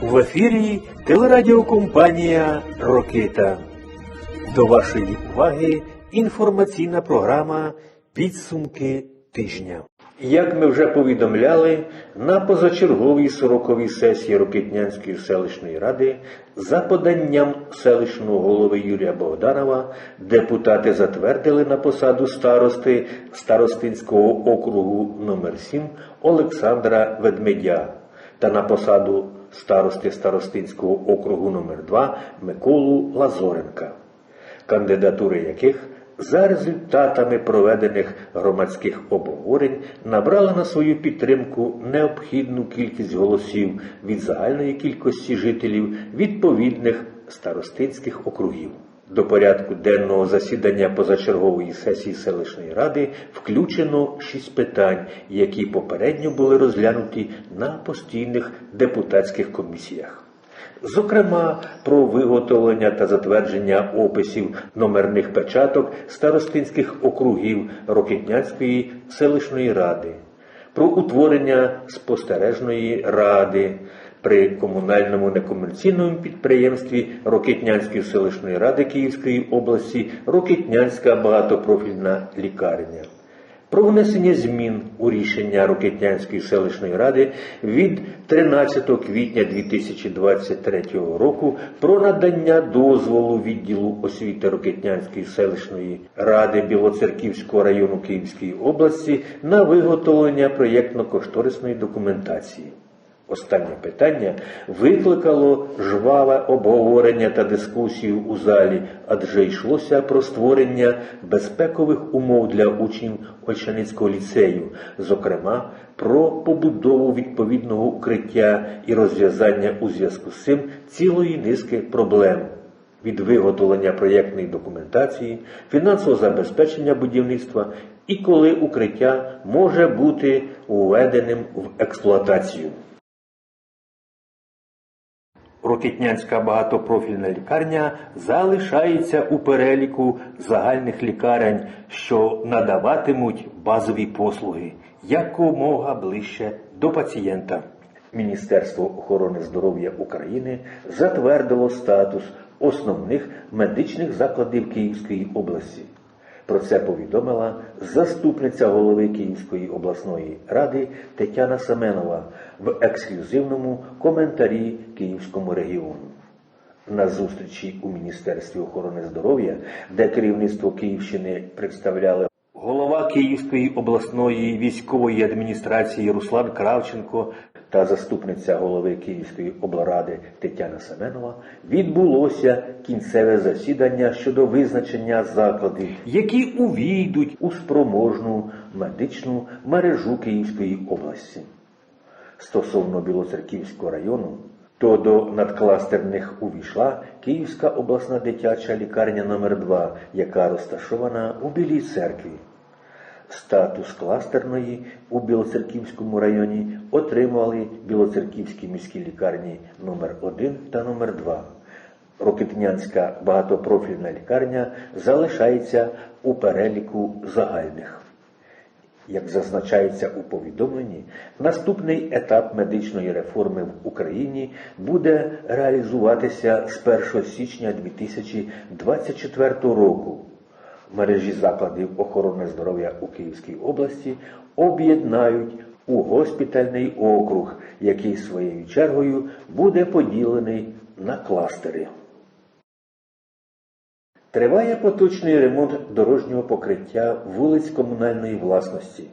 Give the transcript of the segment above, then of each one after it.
В ефірі телерадіокомпанія Рокита. До вашої уваги інформаційна програма Підсумки тижня. Як ми вже повідомляли, на позачерговій сороковій сесії Рокитнянської селищної ради за поданням селищного голови Юрія Богданова депутати затвердили на посаду старости Старостинського округу номер 7 Олександра Ведмедя та на посаду старости Старостинського округу номер 2 Миколу Лазоренка, кандидатури яких за результатами проведених громадських обговорень набрала на свою підтримку необхідну кількість голосів від загальної кількості жителів відповідних старостинських округів. До порядку денного засідання позачергової сесії селищної ради включено шість питань, які попередньо були розглянуті на постійних депутатських комісіях. Зокрема, про виготовлення та затвердження описів номерних печаток старостинських округів Рокітнянської селищної ради, про утворення спостережної ради при комунальному некомерційному підприємстві Рокітнянської селищної ради Київської області Рокітнянська багатопрофільна лікарня про внесення змін у рішення Рокетнянської селищної ради від 13 квітня 2023 року про надання дозволу відділу освіти Рокетнянської селищної ради Білоцерківського району Київської області на виготовлення проєктно-кошторисної документації. Останнє питання викликало жваве обговорення та дискусію у залі, адже йшлося про створення безпекових умов для учнів Ольшаницького ліцею, зокрема про побудову відповідного укриття і розв'язання у зв'язку з цим цілої низки проблем. Від виготовлення проєктної документації, фінансового забезпечення будівництва і коли укриття може бути введеним в експлуатацію. Рокітнянська багатопрофільна лікарня залишається у переліку загальних лікарень, що надаватимуть базові послуги якомога ближче до пацієнта. Міністерство охорони здоров'я України затвердило статус основних медичних закладів Київської області. Про це повідомила заступниця голови Київської обласної ради Тетяна Семенова в ексклюзивному коментарі Київському регіону. На зустрічі у Міністерстві охорони здоров'я, де керівництво Київщини представляли голова Київської обласної військової адміністрації Руслан Кравченко та заступниця голови Київської облради Тетяна Семенова відбулося кінцеве засідання щодо визначення закладів, які увійдуть у спроможну медичну мережу Київської області. Стосовно Білоцерківського району, то до надкластерних увійшла Київська обласна дитяча лікарня номер 2 яка розташована у Білій церкві. Статус кластерної у Білоцерківському районі отримали Білоцерківські міські лікарні номер 1 та номер 2 Рокитнянська багатопрофільна лікарня залишається у переліку загальних. Як зазначається у повідомленні, наступний етап медичної реформи в Україні буде реалізуватися з 1 січня 2024 року. Мережі закладів охорони здоров'я у Київській області об'єднають у госпітальний округ, який своєю чергою буде поділений на кластери. Триває поточний ремонт дорожнього покриття вулиць комунальної власності.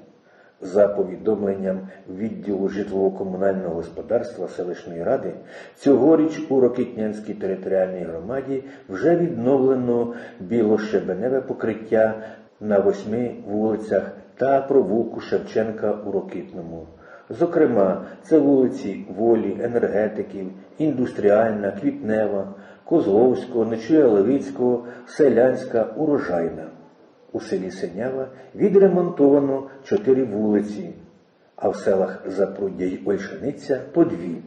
За повідомленням відділу житлово-комунального господарства селищної ради, цьогоріч у Рокитнянській територіальній громаді вже відновлено білощебеневе покриття на восьми вулицях та провулку Шевченка у Рокитному. Зокрема, це вулиці Волі, Енергетиків, Індустріальна, Квітнева, Козловського, Нечуя Левицького, Селянська, Урожайна. У селі Синява відремонтовано чотири вулиці, а в селах Запруддя й Ольшаниця по дві.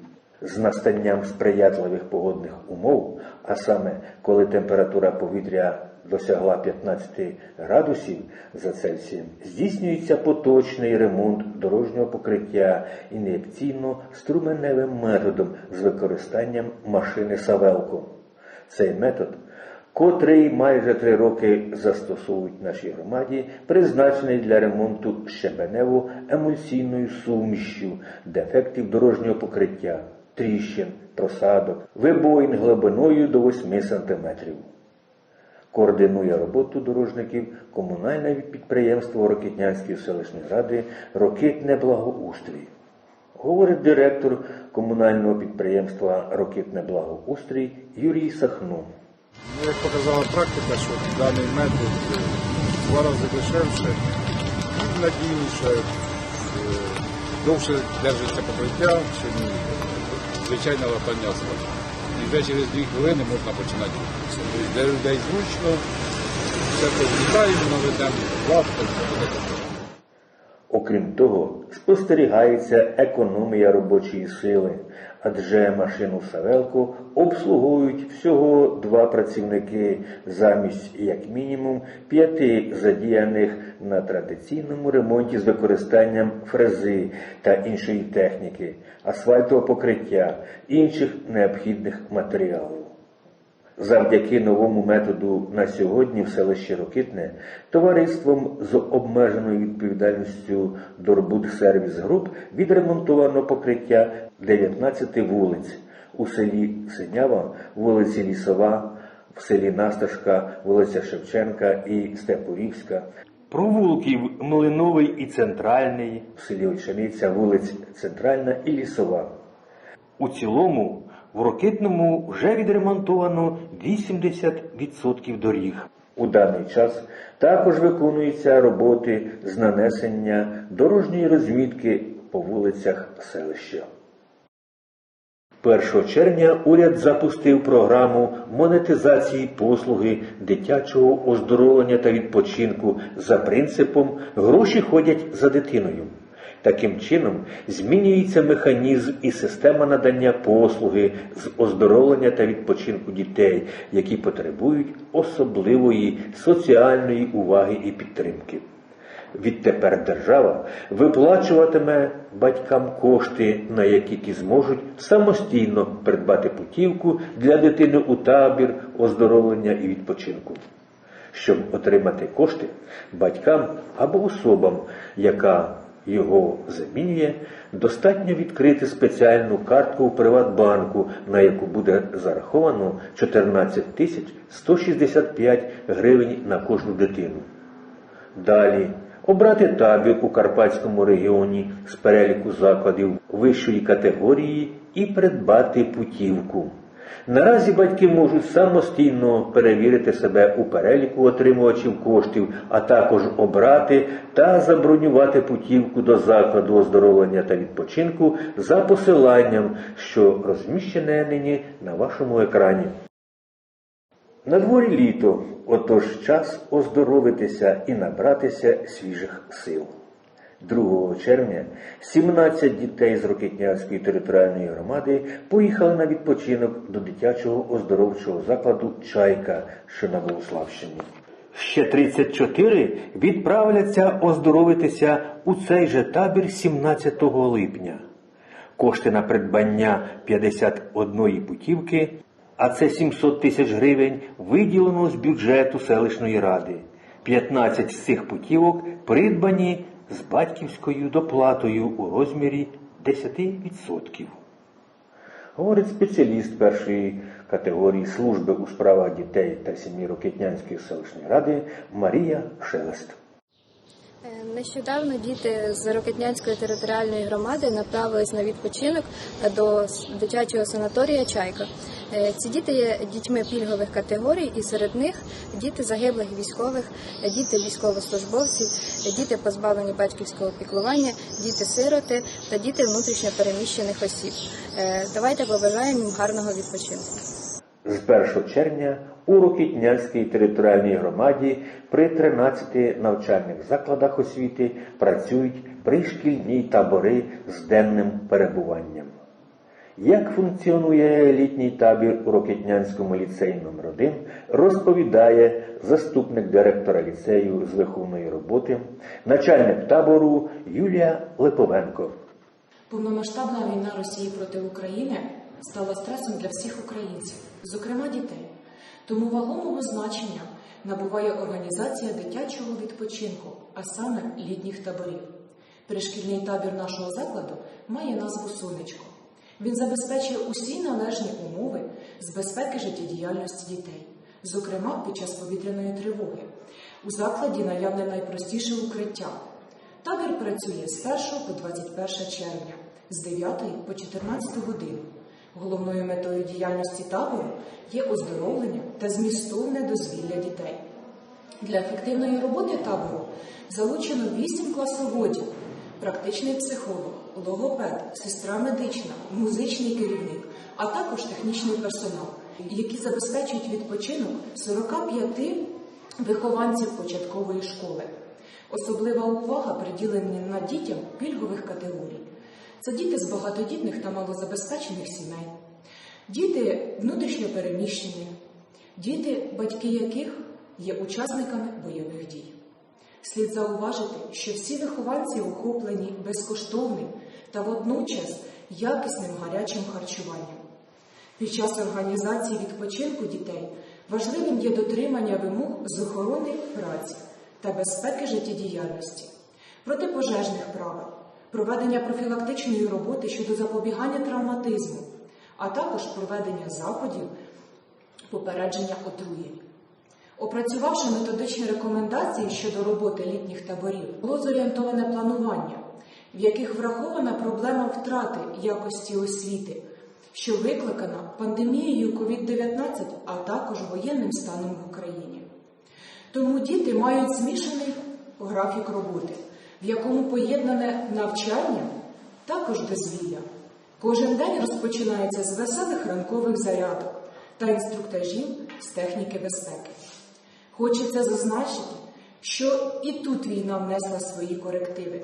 З настанням сприятливих погодних умов, а саме коли температура повітря досягла 15 градусів за Цельсієм, здійснюється поточний ремонт дорожнього покриття ін'єкційно-струменевим методом з використанням машини Савелко. Цей метод котрий майже три роки застосовують нашій громаді, призначений для ремонту щебенево-емульсійною сумішю, дефектів дорожнього покриття, тріщин, просадок, вибоїн глибиною до 8 см. Координує роботу дорожників комунальне підприємство Рокітнянської селищної ради Рокитне благоустрій. Говорить директор комунального підприємства Рокитне благоустрій Юрій Сахно. Ну, Як показала практика, що даний метод е, два рази дешевше і надійніше, е, довше держиться покриття, ніж звичайне латання асфальту. І вже через дві хвилини можна починати. Тобто Для людей зручно, все повлітаємо, наведемо лавку, все буде. Окрім того, спостерігається економія робочої сили, адже машину Савелко обслуговують всього два працівники замість як мінімум п'яти задіяних на традиційному ремонті з використанням фрези та іншої техніки, асфальтового покриття, інших необхідних матеріалів. Завдяки новому методу на сьогодні в селищі Рокитне товариством з обмеженою відповідальністю Дорбуд Сервіс Груп відремонтовано покриття 19 вулиць у селі Синява, вулиці Лісова, в селі Насташка, вулиця Шевченка і Степурівська. Провулків Млиновий і Центральний, в селі Ольшаниця, вулиць Центральна і Лісова. У цілому в Рокитному вже відремонтовано 80% доріг. У даний час також виконуються роботи з нанесення дорожньої розмітки по вулицях селища. 1 червня уряд запустив програму монетизації послуги дитячого оздоровлення та відпочинку за принципом гроші ходять за дитиною. Таким чином змінюється механізм і система надання послуги з оздоровлення та відпочинку дітей, які потребують особливої соціальної уваги і підтримки. Відтепер держава виплачуватиме батькам кошти, на які ті зможуть самостійно придбати путівку для дитини у табір, оздоровлення і відпочинку. Щоб отримати кошти батькам або особам, яка його замінює, достатньо відкрити спеціальну картку у Приватбанку, на яку буде зараховано 14 тисяч 165 гривень на кожну дитину. Далі обрати табір у Карпатському регіоні з переліку закладів вищої категорії і придбати путівку. Наразі батьки можуть самостійно перевірити себе у переліку отримувачів коштів, а також обрати та забронювати путівку до закладу оздоровлення та відпочинку за посиланням, що розміщене нині на вашому екрані. На дворі літо, отож час оздоровитися і набратися свіжих сил. 2 червня 17 дітей з Рокітнянської територіальної громади поїхали на відпочинок до дитячого оздоровчого закладу Чайка, що на Богославщині. Ще 34 відправляться оздоровитися у цей же табір 17 липня. Кошти на придбання 51 путівки, а це 700 тисяч гривень, виділено з бюджету селищної ради. 15 з цих путівок придбані з батьківською доплатою у розмірі 10%. Говорить спеціаліст першої категорії служби у справах дітей та сім'ї Рокетнянської селищної ради Марія Шелест. Е, Нещодавно діти з Рокетнянської територіальної громади направились на відпочинок до дитячого санаторія Чайка. Е, Ці діти є дітьми пільгових категорій, і серед них діти загиблих військових, діти військовослужбовців, діти позбавлені батьківського піклування, діти-сироти та діти внутрішньо переміщених осіб. Е, Давайте побажаємо їм гарного відпочинку. З 1 червня у Рокітнянській територіальній громаді при 13 навчальних закладах освіти працюють пришкільні табори з денним перебуванням. Як функціонує літній табір у Рокетнянському ліцеї номер 1 розповідає заступник директора ліцею з виховної роботи, начальник табору Юлія Липовенко. Повномасштабна війна Росії проти України стала стресом для всіх українців, зокрема дітей. Тому вагомого значення набуває організація дитячого відпочинку, а саме літніх таборів. Пришкільний табір нашого закладу має назву Сонечко. Він забезпечує усі належні умови з безпеки життєдіяльності дітей, зокрема під час повітряної тривоги. У закладі наявне найпростіше укриття. Табір працює з 1 по 21 червня, з 9 по 14 годину. Головною метою діяльності табору є оздоровлення та змістовне дозвілля дітей. Для ефективної роботи табору залучено 8 класоводів, практичний психолог, логопед, сестра медична, музичний керівник, а також технічний персонал, які забезпечують відпочинок 45 вихованців початкової школи. Особлива увага приділена дітям пільгових категорій. Це діти з багатодітних та малозабезпечених сімей, діти внутрішньо переміщені, діти, батьки яких є учасниками бойових дій. Слід зауважити, що всі вихованці охоплені безкоштовним та водночас якісним гарячим харчуванням. Під час організації відпочинку дітей важливим є дотримання вимог з охорони праці та безпеки життєдіяльності, протипожежних правил, проведення профілактичної роботи щодо запобігання травматизму, а також проведення заходів попередження отруєнь. Опрацювавши методичні рекомендації щодо роботи літніх таборів, було зорієнтоване планування, в яких врахована проблема втрати якості освіти, що викликана пандемією COVID-19, а також воєнним станом в Україні. Тому діти мають змішаний графік роботи, в якому поєднане навчання, також дозвілля. Кожен день розпочинається з веселих ранкових зарядок та інструктажів з техніки безпеки. Хочеться зазначити, що і тут війна внесла свої корективи.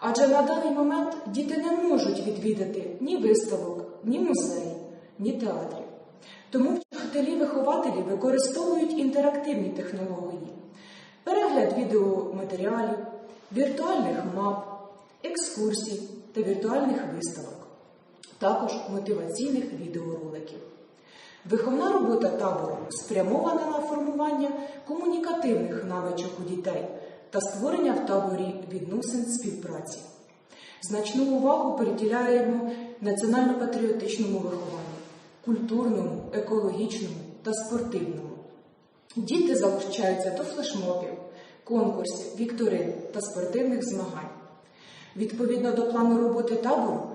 Адже на даний момент діти не можуть відвідати ні виставок, ні музеї, ні театрів. Тому вчителі-вихователі використовують інтерактивні технології, перегляд відеоматеріалів, віртуальних мап, екскурсій та віртуальних виставок, також мотиваційних відеороликів. Виховна робота табору спрямована на формування комунікативних навичок у дітей та створення в таборі відносин співпраці. Значну увагу приділяємо національно-патріотичному вихованню, культурному, екологічному та спортивному. Діти залучаються до флешмобів, конкурсів, вікторин та спортивних змагань. Відповідно до плану роботи табору,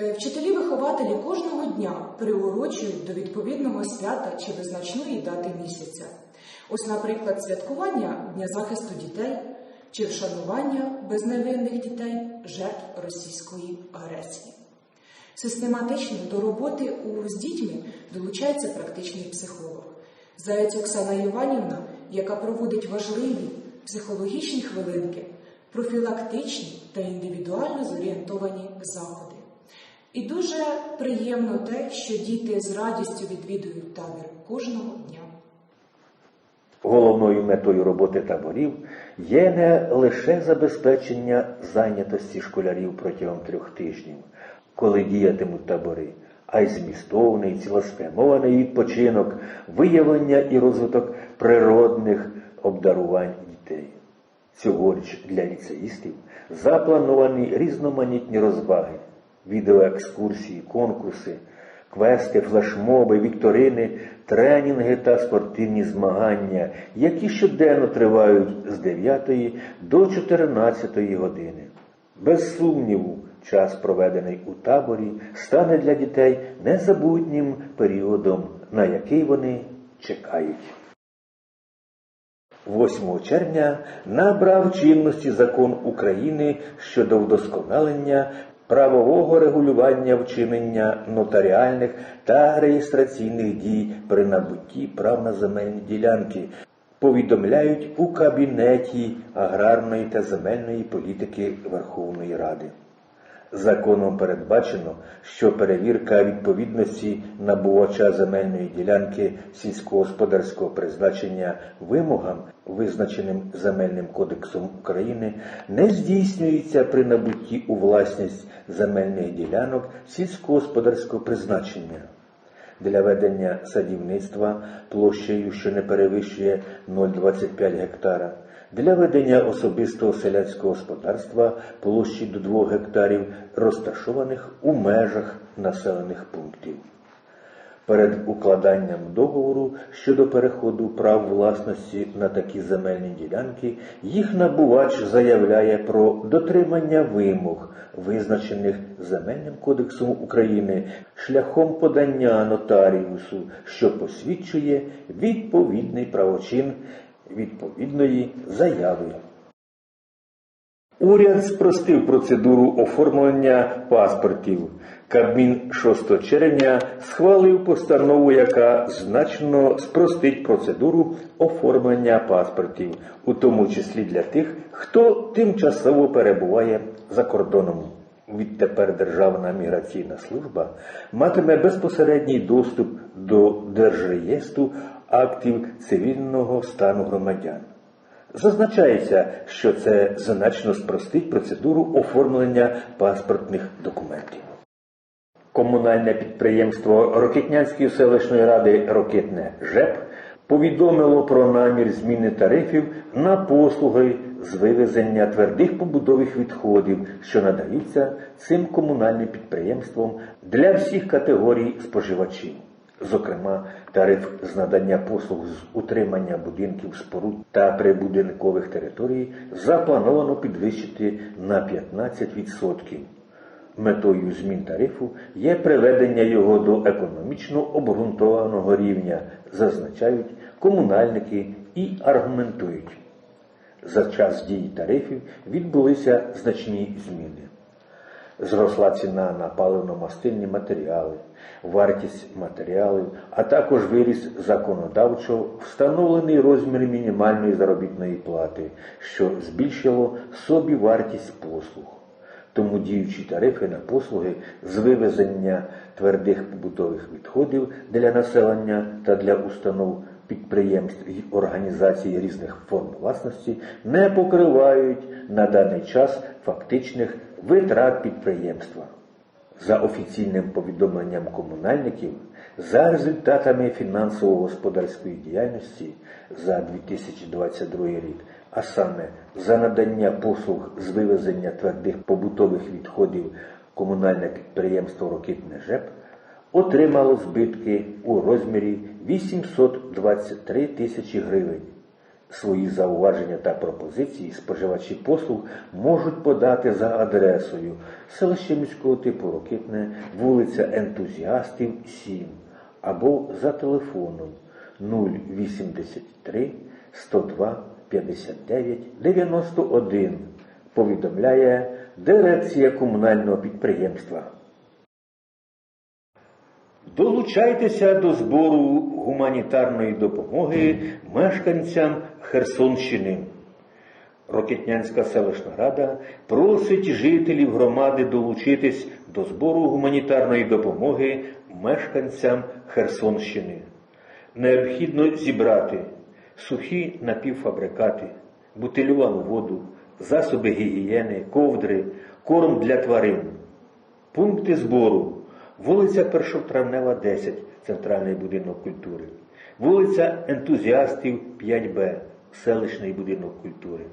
Е, Вчителі-вихователі кожного дня приурочують до відповідного свята чи визначної дати місяця. Ось, наприклад, святкування Дня захисту дітей чи вшанування безневинних дітей жертв російської агресії. Систематично до роботи з дітьми долучається практичний психолог. Заяць Оксана Іванівна, яка проводить важливі психологічні хвилинки, профілактичні та індивідуально зорієнтовані заходи. І дуже приємно те, що діти з радістю відвідують табір кожного дня. Головною метою роботи таборів є не лише забезпечення зайнятості школярів протягом трьох тижнів, коли діятимуть табори, а й змістовний, цілеспрямований відпочинок, виявлення і розвиток природних обдарувань. Цьогоріч для ліцеїстів заплановані різноманітні розваги відеоекскурсії, конкурси, квести, флешмоби, вікторини, тренінги та спортивні змагання, які щоденно тривають з 9 до 14 години. Без сумніву, час, проведений у таборі, стане для дітей незабутнім періодом, на який вони чекають. 8 червня набрав чинності закон України щодо вдосконалення правового регулювання вчинення нотаріальних та реєстраційних дій при набутті прав на земельні ділянки, повідомляють у Кабінеті аграрної та земельної політики Верховної Ради. Законом передбачено, що перевірка відповідності набувача земельної ділянки сільськогосподарського призначення вимогам, визначеним Земельним кодексом України, не здійснюється при набутті у власність земельних ділянок сільськогосподарського призначення. Для ведення садівництва площею, що не перевищує 0,25 гектара, для ведення особистого селянського господарства площі до 2 гектарів, розташованих у межах населених пунктів. Перед укладанням договору щодо переходу прав власності на такі земельні ділянки їх набувач заявляє про дотримання вимог, визначених Земельним кодексом України шляхом подання нотаріусу, що посвідчує відповідний правочин відповідної заяви. Уряд спростив процедуру оформлення паспортів. Кабмін 6 червня схвалив постанову, яка значно спростить процедуру оформлення паспортів, у тому числі для тих, хто тимчасово перебуває за кордоном. Відтепер Державна міграційна служба матиме безпосередній доступ до держреєстру актів цивільного стану громадян. Зазначається, що це значно спростить процедуру оформлення паспортних документів. Комунальне підприємство Рокетнянської селищної ради Рокетне ЖЕП повідомило про намір зміни тарифів на послуги з вивезення твердих побудових відходів, що надаються цим комунальним підприємством для всіх категорій споживачів. Зокрема, тариф з надання послуг з утримання будинків, споруд та прибудинкових територій заплановано підвищити на 15%. Метою змін тарифу є приведення його до економічно обґрунтованого рівня, зазначають комунальники і аргументують. За час дії тарифів відбулися значні зміни. Зросла ціна на паливно-мастильні матеріали, вартість матеріалів, а також виріс законодавчо встановлений розмір мінімальної заробітної плати, що збільшило собі вартість послуг. Тому діючі тарифи на послуги з вивезення твердих побутових відходів для населення та для установ підприємств і організацій різних форм власності не покривають на даний час фактичних витрат підприємства. За офіційним повідомленням комунальників, за результатами фінансово-господарської діяльності за 2022 рік, а саме за надання послуг з вивезення твердих побутових відходів комунальне підприємство Рокітне ЖЕП отримало збитки у розмірі 823 тисячі гривень. Свої зауваження та пропозиції споживачі послуг можуть подати за адресою селище міського типу Рокитне, вулиця Ентузіастів, 7 або за телефоном 083 102 59 91, повідомляє дирекція комунального підприємства. Долучайтеся до збору гуманітарної допомоги мешканцям Херсонщини. Рокетнянська селищна рада просить жителів громади долучитись до збору гуманітарної допомоги мешканцям Херсонщини. Необхідно зібрати сухі напівфабрикати, бутилювану воду, засоби гігієни, ковдри, корм для тварин, пункти збору. Вулиця Першотравнева, 10, Центральний будинок культури, вулиця Ентузіастів 5Б, селищний будинок культури,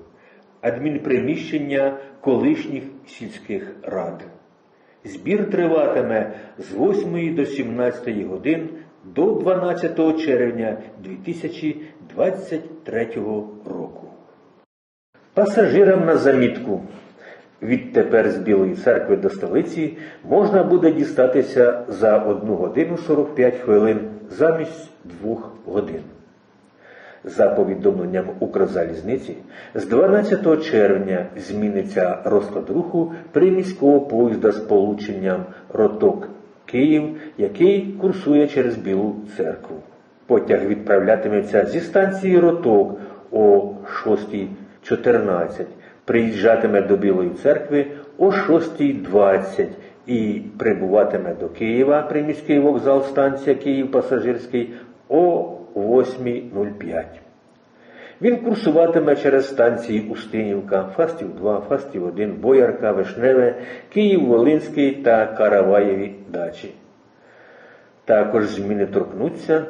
адмінприміщення колишніх сільських рад. Збір триватиме з 8 до 17 годин до 12 червня 2023 року. Пасажирам на замітку. Відтепер з Білої церкви до столиці можна буде дістатися за 1 годину 45 хвилин замість 2 годин. За повідомленням Укрзалізниці, з 12 червня зміниться розклад руху приміського поїзда з полученням Роток Київ, який курсує через Білу церкву. Потяг відправлятиметься зі станції Роток о 6.14 приїжджатиме до Білої церкви о 6.20 і прибуватиме до Києва приміський вокзал станція Київ Пасажирський о 8.05. Він курсуватиме через станції Устинівка, Фастів 2, Фастів 1, Боярка, Вишневе, Київ-Волинський та Караваєві дачі. Також зміни торкнуться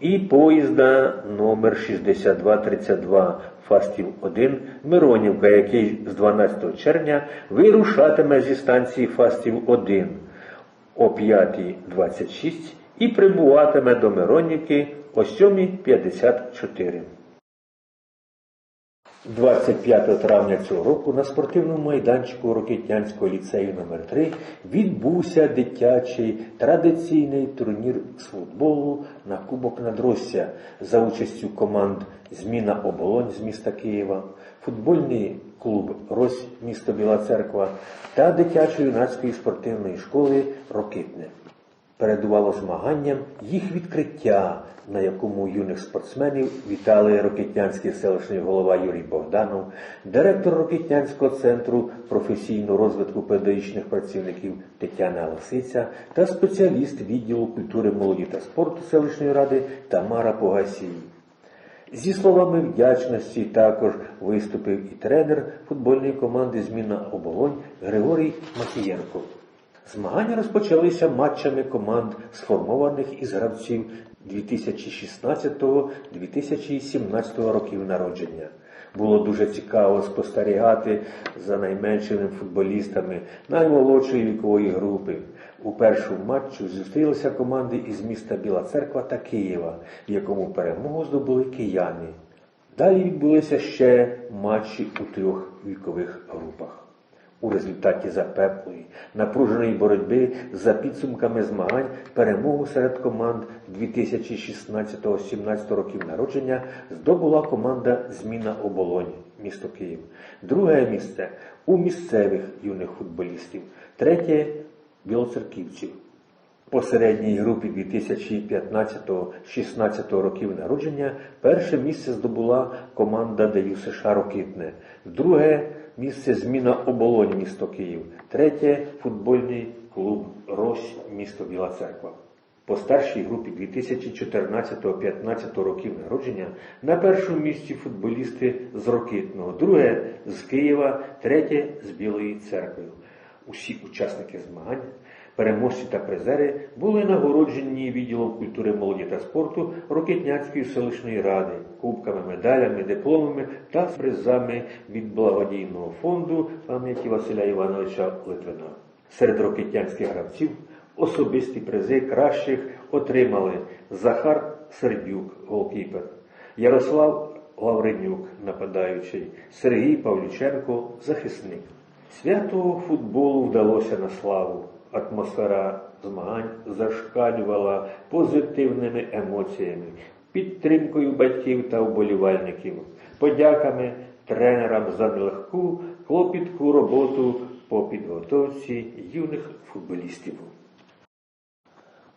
і поїзда номер 6232 Фастів 1 Миронівка, який з 12 червня вирушатиме зі станції Фастів 1 о 5.26 і прибуватиме до Миронівки о 7.54. 25 травня цього року на спортивному майданчику Рокетнянського ліцею номер 3 відбувся дитячий традиційний турнір з футболу на Кубок Надросся. За участю команд Зміна Оболонь з міста Києва, футбольний клуб Рось місто Біла Церква та дитячо-юнацької спортивної школи Рокитне передувало змаганням їх відкриття, на якому юних спортсменів вітали Рокітнянський селищний голова Юрій Богданов, директор Рокітнянського центру професійного розвитку педагогічних працівників Тетяна Лисиця та спеціаліст відділу культури, молоді та спорту селищної ради Тамара Погасій. Зі словами вдячності також виступив і тренер футбольної команди Зміна Оболонь Григорій Макієнко. Змагання розпочалися матчами команд, сформованих із гравців 2016-2017 років народження. Було дуже цікаво спостерігати за найменшими футболістами наймолодшої вікової групи. У першому матчі зустрілися команди із міста Біла Церква та Києва, в якому перемогу здобули кияни. Далі відбулися ще матчі у трьох вікових групах. У результаті запеклої, напруженої боротьби за підсумками змагань перемогу серед команд 2016-17 років народження здобула команда Зміна Оболонь, місто Київ. Друге місце у місцевих юних футболістів, третє білоцерківців. По середній групі 2015-16 років народження перше місце здобула команда ДЮ США Рокитне, друге місце зміна оболонь місто Київ, третє футбольний клуб Рось місто Біла Церква. По старшій групі 2014-15 років народження на першому місці футболісти з Рокитного, друге з Києва, третє з Білої церкви. Усі учасники змагань Переможці та призери були нагороджені відділом культури, молоді та спорту Рокетняцької селищної ради, кубками, медалями, дипломами та призами від благодійного фонду пам'яті Василя Івановича Литвина. Серед рокетнянських гравців особисті призи кращих отримали Захар Сердюк, голкіпер, Ярослав Лавренюк, нападаючий, Сергій Павлюченко, захисник. Свято футболу вдалося на славу. Атмосфера змагань зашкалювала позитивними емоціями, підтримкою батьків та вболівальників, подяками тренерам за нелегку, клопітку роботу по підготовці юних футболістів.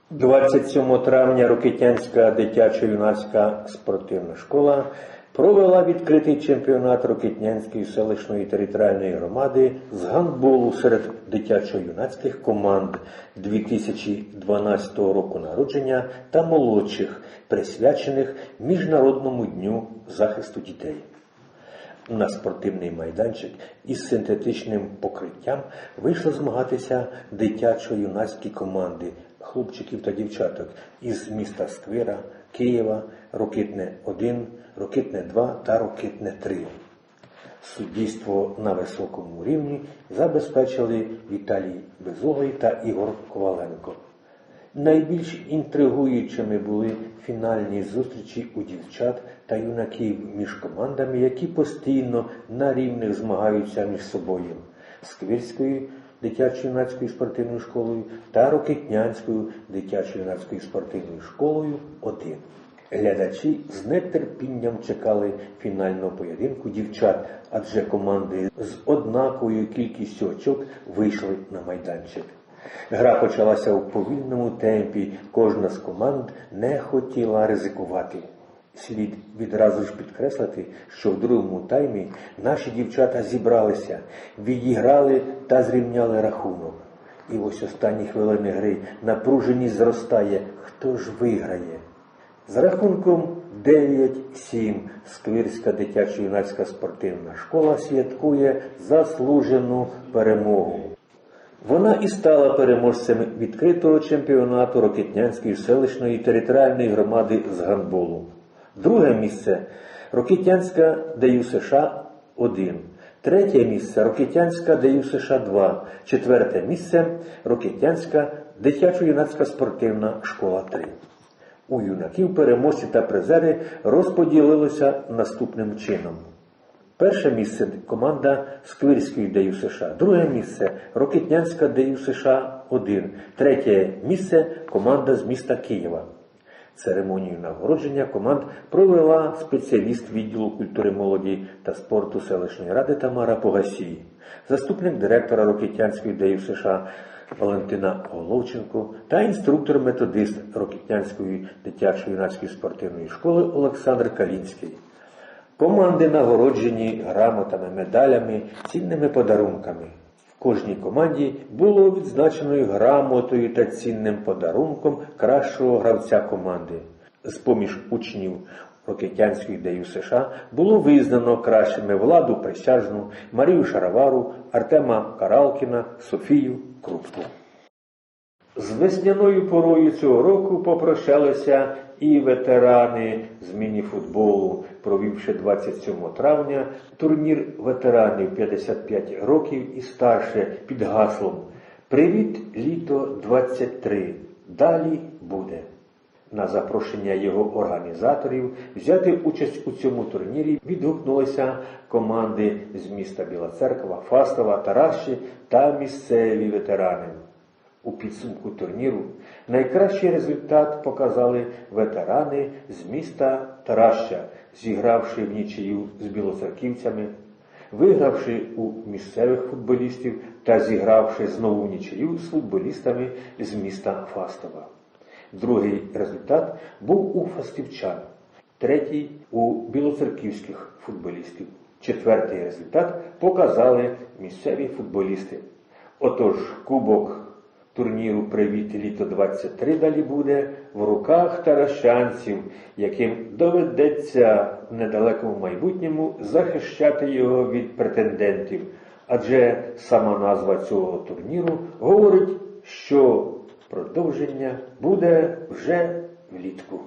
27 травня Рокитянська дитячо-юнацька спортивна школа провела відкритий чемпіонат Рокитнянської селищної територіальної громади з гандболу серед дитячо-юнацьких команд 2012 року народження та молодших, присвячених Міжнародному дню захисту дітей. На спортивний майданчик із синтетичним покриттям вийшли змагатися дитячо-юнацькі команди хлопчиків та дівчаток із міста Сквира, Києва, Рокитне 1, Рокитне 2 та Рокитне 3. Суддійство на високому рівні забезпечили Віталій Безогой та Ігор Коваленко. Найбільш інтригуючими були фінальні зустрічі у дівчат та юнаків між командами, які постійно на рівних змагаються між собою. Сквирською дитячо-юнацькою спортивною школою та Рокитнянською дитячо-юнацькою спортивною школою 1. Глядачі з нетерпінням чекали фінального поєдинку дівчат, адже команди з однаковою кількістю очок вийшли на майданчик. Гра почалася у повільному темпі, кожна з команд не хотіла ризикувати. Слід відразу ж підкреслити, що в другому таймі наші дівчата зібралися, відіграли та зрівняли рахунок. І ось останні хвилини гри напруженість зростає. Хто ж виграє? З рахунком 9-7 Сквирська дитячо-юнацька спортивна школа святкує заслужену перемогу. Вона і стала переможцем відкритого чемпіонату Рокетнянської селищної територіальної громади з гандболу. Друге місце Рокетнянська ДЮ США 1. Третє місце Рокетянська ДЮ США 2. Четверте місце Рокетянська дитячо-юнацька спортивна школа 3. У юнаків переможці та призери розподілилося наступним чином. Перше місце команда Сквирської ДЮ США, друге місце Рокетнянська ДЮ США 1, третє місце команда з міста Києва. Церемонію нагородження команд провела спеціаліст відділу культури молоді та спорту селищної ради Тамара Погасій, заступник директора Рокетнянської ДЮ США Валентина Головченко та інструктор-методист Рокетнянської дитячо-юнацької спортивної школи Олександр Калінський. Команди нагороджені грамотами, медалями, цінними подарунками. В кожній команді було відзначеною грамотою та цінним подарунком кращого гравця команди. З поміж учнів Рокетянської ДЮ США було визнано кращими Владу Присяжну, Марію Шаровару, Артема Каралкіна, Софію Крупку. З весняною порою цього року попрощалися і ветерани з мініфутболу, провівши 27 травня турнір ветеранів 55 років і старше під гаслом Привіт, літо 23. Далі буде. На запрошення його організаторів взяти участь у цьому турнірі відгукнулися команди з міста Біла Церква, Фастова, Тараші та місцеві ветерани. У підсумку турніру найкращий результат показали ветерани з міста Тараща, зігравши в нічию з білоцерківцями, вигравши у місцевих футболістів та зігравши знову в нічию з футболістами з міста Фастова. Другий результат був у фастівчан, третій у білоцерківських футболістів. Четвертий результат показали місцеві футболісти. Отож, кубок турніру Привіт літо 23 далі буде в руках таращанців, яким доведеться в недалекому майбутньому захищати його від претендентів. Адже сама назва цього турніру говорить, що продовження буде вже влітку.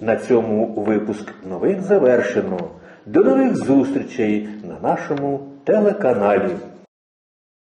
На цьому випуск новин завершено. До нових зустрічей на нашому телеканалі.